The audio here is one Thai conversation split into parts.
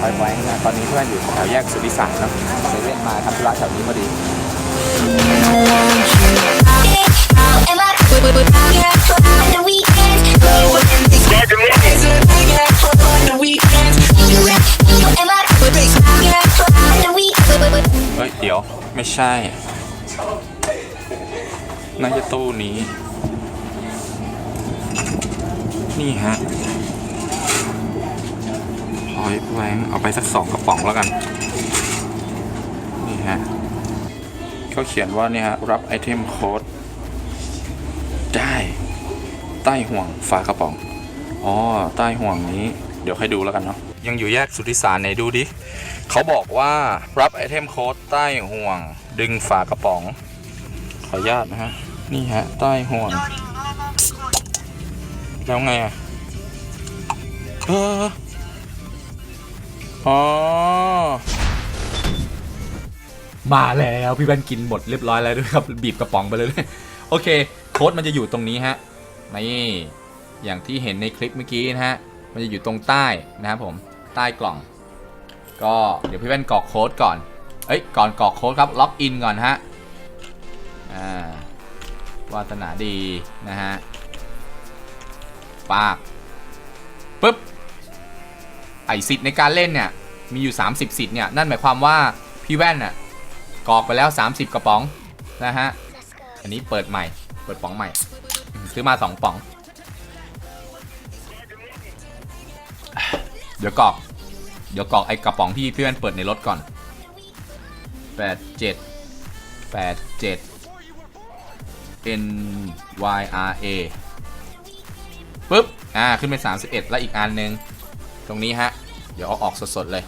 พอยพอยต์นะตอนนี้เพื่อนอยู่แถวแยกสุทธิสารเนาะเซเว่นมาทำธุระแถวนี้พอดี เฮ้ย เดี๋ยว ไม่ใช่ น่าจะตู้นี้ นี่ฮะ อยแวงเอาไปสักสองกระป๋องแล้วกัน นี่ฮะเขาเขียนว่าเนี่ยฮะรับไอเทมโค้ดได้ใต้ห่วงฝากระป๋อง อ๋อ ใต้ห่วงนี้ เดี๋ยวให้ดูแล้วกันเนาะ ยังอยู่แยกสุทธิสารไหนดูดิ เขาบอกว่ารับไอเทมโค้ดใต้ห่วง ดึงฝากระป๋อง ขออนุญาตนะฮะ นี่ฮะ ใต้ห่วง แล้วไงอะ เออ อ๋อ มาแล้วพี่แว่นกินหมดเรียบร้อยแล้วด้วยครับ บีบกระป๋องไปเลยโอเค โค้ดมันจะอยู่ตรงนี้ฮะนี่อย่างที่เห็นในคลิปเมื่อกี้นะฮะมันจะอยู่ตรงใต้นะครับผมใต้กล่อง ก็เดี๋ยวพี่แว่นกรอกโค้ดก่อน เอ้ยก่อนกรอกโค้ดครับล็อกอินก่อนฮะอ่าวาสนาดีนะฮะปาก ไอสิทธิ์ในการเล่นเนี่ยมีอยู่ 30 สิทธิ์เนี่ยนั่นหมายความว่าพี่แว่นน่ะกอกไปแล้ว 30 กระป๋องนะฮะอันนี้เปิดใหม่เปิดป๋องใหม่ ซื้อมา 2ป๋อง เดี๋ยวกอก เดี๋ยวกอกไอ้กระป๋องที่พื่อนเปิดในรถก่อน 8 7 8 7 N Y R A ปึ๊บ อ่า ขึ้นเป็น31 แล้วอีกอันหนึ่งตรงนี้ฮะ เดี๋ยวเอาออกสดๆเลย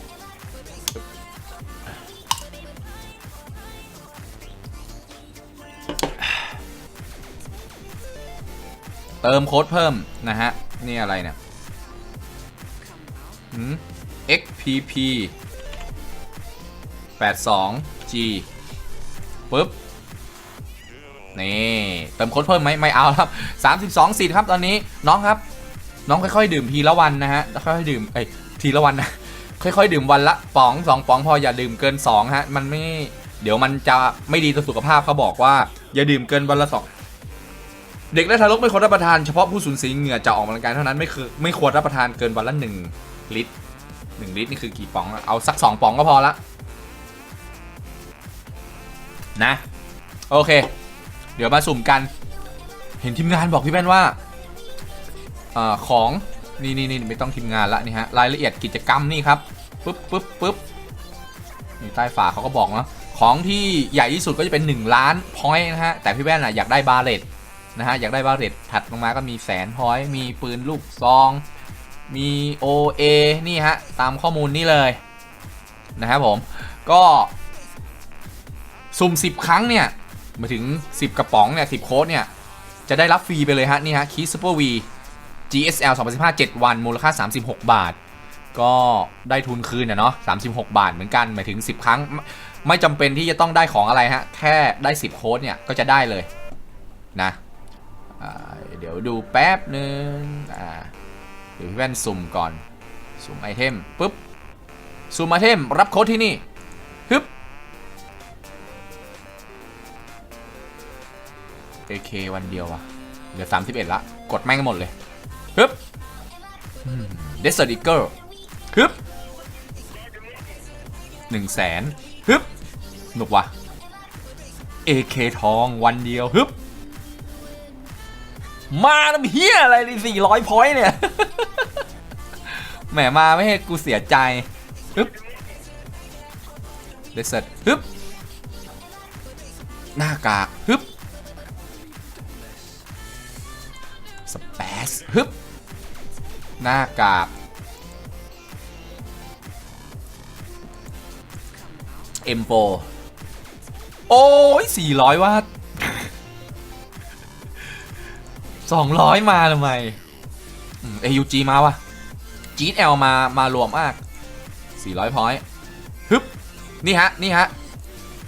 เติมโค้ดเพิ่มนะฮะ นี่อะไรเนี่ยหืม XPP 82 G ปึ๊บ นี่ เติมโค้ดเพิ่มไหมไม่เอาครับ 32สิทธิ์ครับตอนนี้น้องครับ น้องค่อยๆ ดื่มทีละวันนะฮะ ค่อยๆดื่ม เอ้ย ทีละวันนะ ค่อยๆ ดื่มวันละป๋องสองป๋องพออย่าดื่มเกิน2ฮะมันไม่เดี๋ยวมันจะไม่ดีต่อสุขภาพเขาบอกว่า อย่าดื่มเกินวันละสองเด็กและทารกไม่ควรรับประทานเฉพาะผู้สูญเสียเหงื่อจากออกกำลังกายเท่านั้นไม่คือไม่ควรรับประทานเกินวันละ1ลิตร1ลิตรนี่คือกี่ป๋องเอาสัก2ป๋องก็พอละนะ โอเค เดี๋ยวมาสุ่มกัน เห็นทีมงานบอกพี่แป้นว่าอของ นี่นี่นี่ไม่ต้องทีมงานละนี่ฮะรายละเอียดกิจกรรมนี่ครับปึ๊บปึ๊บปึ๊บอยู่ใต้ฝาเขาก็บอกเนาะของที่ใหญ่ที่สุดก็จะเป็น 1 ล้านพอยต์นะฮะแต่พี่แว่นอะอยากได้บาเลตนะฮะอยากได้บาเรตถัดลงมาก็มีแสนพอยต์มีปืนลูกซอง มี OA นี่ฮะตามข้อมูลนี่เลยนะครับผมก็สุ่ม 10 ครั้งเนี่ยมาถึง 10 กระป๋องเนี่ย10โค้ดเนี่ยจะได้รับฟรีไปเลยฮะนี่ฮะคีซูเปอร์วี GSL 2015 7 วัน มูลค่า 36 บาท ก็ได้ทุนคืนเนี่ยเนาะ36 บาทเหมือนกันหมายถึง 10 ครั้ง ไม่จำเป็นที่จะต้องได้ของอะไรฮะ แค่ได้ 10 โค้ดเนี่ย ก็จะได้เลยนะเดี๋ยวดูแป๊บหนึ่งอ่าเดี๋ยวพี่แว่นสุ่มก่อน สุ่มไอเทมปุ๊บ สุ่มไอเทม รับโค้ดที่นี่ฮึบ AK วันเดียววะเหลือ 31 ละ กดแม่งหมดเลย ฮึบเดสเซอร์ดิเกอร์ฮึบหนึ่งแสนฮึบหนุกว่ะ AK ทองวันเดียวฮึบมาทำเฮียอะไรดิสี่ร้อยพอยเนี่ยแหมมาไม่ให้กูเสียใจฮึบเดสเซตฮึบหน้ากากฮึบ หน้ากากเอ็มโฟโอ้ยสี่ร้อยว่าสองร้อยมาทำไมเอยูจีมาวะจีเอลมามารวมมากสี่ร้อยพอยต์ฮึบ นี่ ฮะ นี่ ฮะ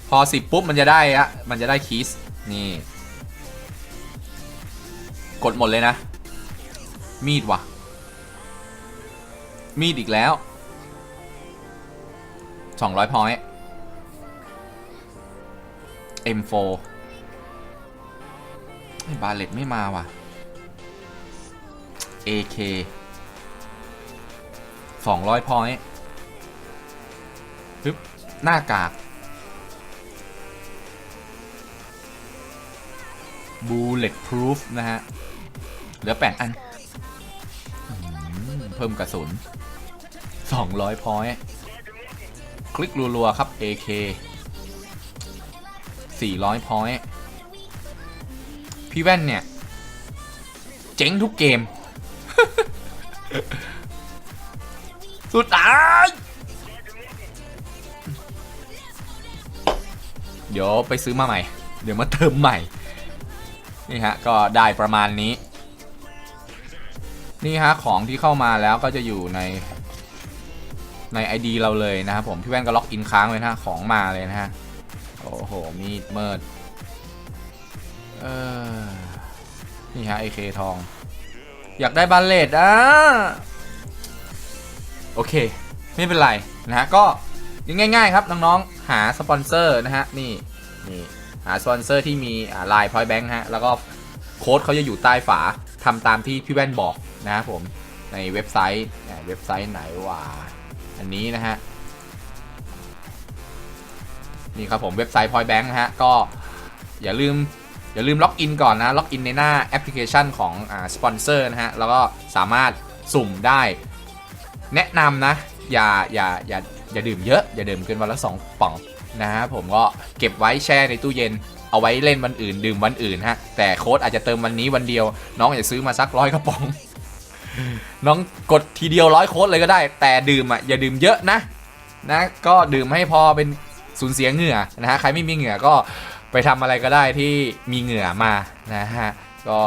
พอสิบปุ๊บ มันจะได้ฮะมันจะได้ คีส นี่ กดหมดเลยนะ มีด ว่ะ มีดอีกแล้ว 200พอยต์ M4 บาเลตไม่มาว่ะ AK 200พอยต์ปึ๊บหน้ากาก Bullet Proof นะฮะ เหลือ 8 อันอเพิ่มกระสุน 200พอยต์คลิกรัวๆครับ AK 400พอยต์พี่แว่นเนี่ย เจ๋งทุกเกม สุดท้ายเดี๋ยวไปซื้อมาใหม่ เดี๋ยวมาเติมใหม่ นี่ฮะ ก็ได้ประมาณนี้ นี่ฮะ ของที่เข้ามาแล้วก็จะอยู่ใน ใน ID เราเลยนะครับผมพี่แว่นก็ล็อกอินค้างไว้นะของมาเลยนะฮะโอ้โหมีดเมิดเออนี่ฮะไอเคทอง อยากได้บัลเลตอะโอเค ไม่เป็นไรนะฮะก็ง่าย ๆ ครับน้องๆหาสปอนเซอร์นะฮะนี่นี่หาสปอนเซอร์ที่มีไลน์พอยต์แบงค์ฮะแล้วก็โค้ดเขาจะอยู่ใต้ฝาทำตามที่พี่แว่นบอกนะครับผมในเว็บไซต์เว็บไซต์ไหนวะ อันนี้นะฮะ นี่ครับผมเว็บไซต์ Point Bank นะฮะ ก็อย่าลืมอย่าลืมล็อกอินก่อนนะ ล็อกอินในหน้าแอปพลิเคชันของอ่าสปอนเซอร์นะฮะ แล้วก็สามารถสุ่มได้ แนะนำนะ อย่าอย่าอย่าอย่าดื่มเยอะ อย่าดื่มเกินวันละ 2 ป่องนะฮะผมก็เก็บไว้แช่ในตู้เย็น เอาไว้เล่นวันอื่น ดื่มวันอื่นฮะ แต่โค้ดอาจจะเติมวันนี้วันเดียว น้องอย่าซื้อมาสักร้อยกระป๋อง น้องกดทีเดียวร้อยโค้ดเลยก็ได้ แต่ดื่มอะอย่าดื่มเยอะนะนะก็ดื่มให้พอเป็นสูญเสียเหงื่อนะฮะใครไม่มีเหงื่อก็ไปทำอะไรก็ได้ที่มีเหงื่อมานะฮะก็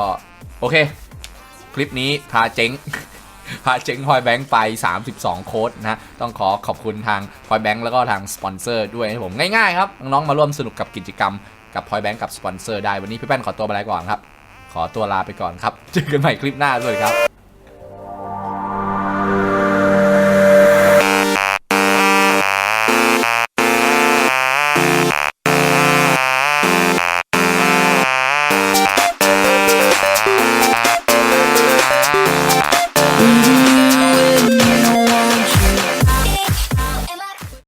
โอเค คลิปนี้พาเจ๊งพาเจ๊งพอยแบงค์ไป 32 โค้ดนะต้องขอขอบคุณทางพอยแบงค์แล้วก็ทางสปอนเซอร์ด้วยให้ผมง่ายๆครับ น้องๆมาร่วมสนุกกับกิจกรรมกับพอยแบงค์กับสปอนเซอร์ได้วันนี้พี่แป้นขอตัวไปแล้วก่อนครับ ขอตัวลาไปก่อนครับ เจอกันใหม่คลิปหน้าด้วยครับ